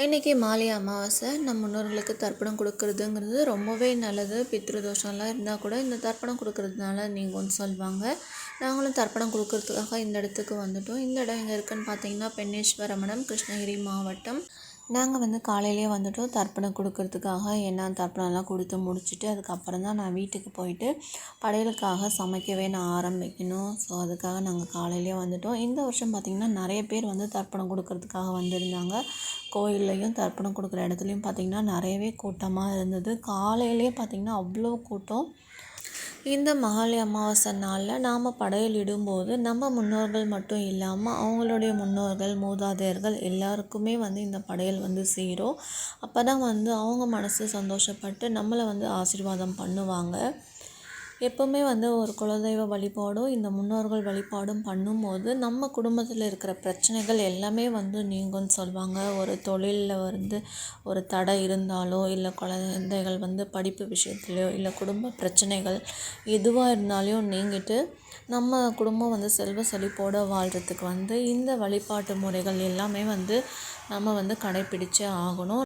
இன்றைக்கி மாலை அமாவாசை. நம் முன்னோர்களுக்கு தர்ப்பணம் கொடுக்கறதுங்கிறது ரொம்பவே நல்லது. பித்ரு தோஷம்லாம் இருந்தால் கூட இந்த தர்ப்பணம் கொடுக்கறதுனால ஒன்று சொல்லுவாங்க நாங்களும் தர்ப்பணம் கொடுக்கறதுக்காக இந்த இடத்துக்கு வந்துட்டோம். இந்த இடம் எங்கே இருக்குன்னு பார்த்தீங்கன்னா பெண்ணேஸ்வரமணம் கிருஷ்ணகிரி மாவட்டம். நாங்கள் வந்து காலையிலேயே வந்துட்டோம். தர்ப்பணம் கொடுக்கறதுக்காக என்ன தர்ப்பணம்லாம் கொடுத்து முடிச்சுட்டு அதுக்கப்புறம் தான் நான் வீட்டுக்கு போயிட்டு படையலுக்காக சமைக்கவே நான் ஆரம்பிக்கணும். ஸோ அதுக்காக நாங்கள் காலையிலேயே வந்துட்டோம். இந்த வருஷம் பார்த்திங்கன்னா நிறைய பேர் வந்து தர்ப்பணம் கொடுக்கறதுக்காக வந்திருந்தாங்க. கோயில்லையும் தர்ப்பணம் கொடுக்குற இடத்துலையும் பார்த்திங்கன்னா நிறையவே கூட்டமாக இருந்தது. காலையிலேயே பார்த்திங்கன்னா அவ்வளோ கூட்டம். இந்த மகாலி அமாவாசை நாளில் நாம் படையல் இடும்போது நம்ம முன்னோர்கள் மட்டும் இல்லாமல் அவங்களுடைய முன்னோர்கள் மூதாதையர்கள் எல்லாருக்குமே வந்து இந்த படையல் வந்து சேரும். அப்போ தான் வந்து அவங்க மனசு சந்தோஷப்பட்டு நம்மளை வந்து ஆசீர்வாதம் பண்ணுவாங்க. எப்போவுமே வந்து ஒரு குலதெய்வ வழிபாடும் இந்த முன்னோர்கள் வழிபாடும் பண்ணும்போது நம்ம குடும்பத்தில் இருக்கிற பிரச்சனைகள் எல்லாமே வந்து நீங்கும்னு சொல்லுவாங்க ஒரு தொழிலில் வந்து ஒரு தடை இருந்தாலோ இல்லை குழந்தைகள் வந்து படிப்பு விஷயத்துலையோ இல்லை குடும்ப பிரச்சனைகள் எதுவாக இருந்தாலும் நீங்கிட்டு நம்ம குடும்பம் வந்து செல்வ செழிப்போடு வாழ்கிறதுக்கு வந்து இந்த வழிபாட்டு முறைகள் எல்லாமே வந்து நம்ம வந்து கடைப்பிடிச்சே ஆகணும்.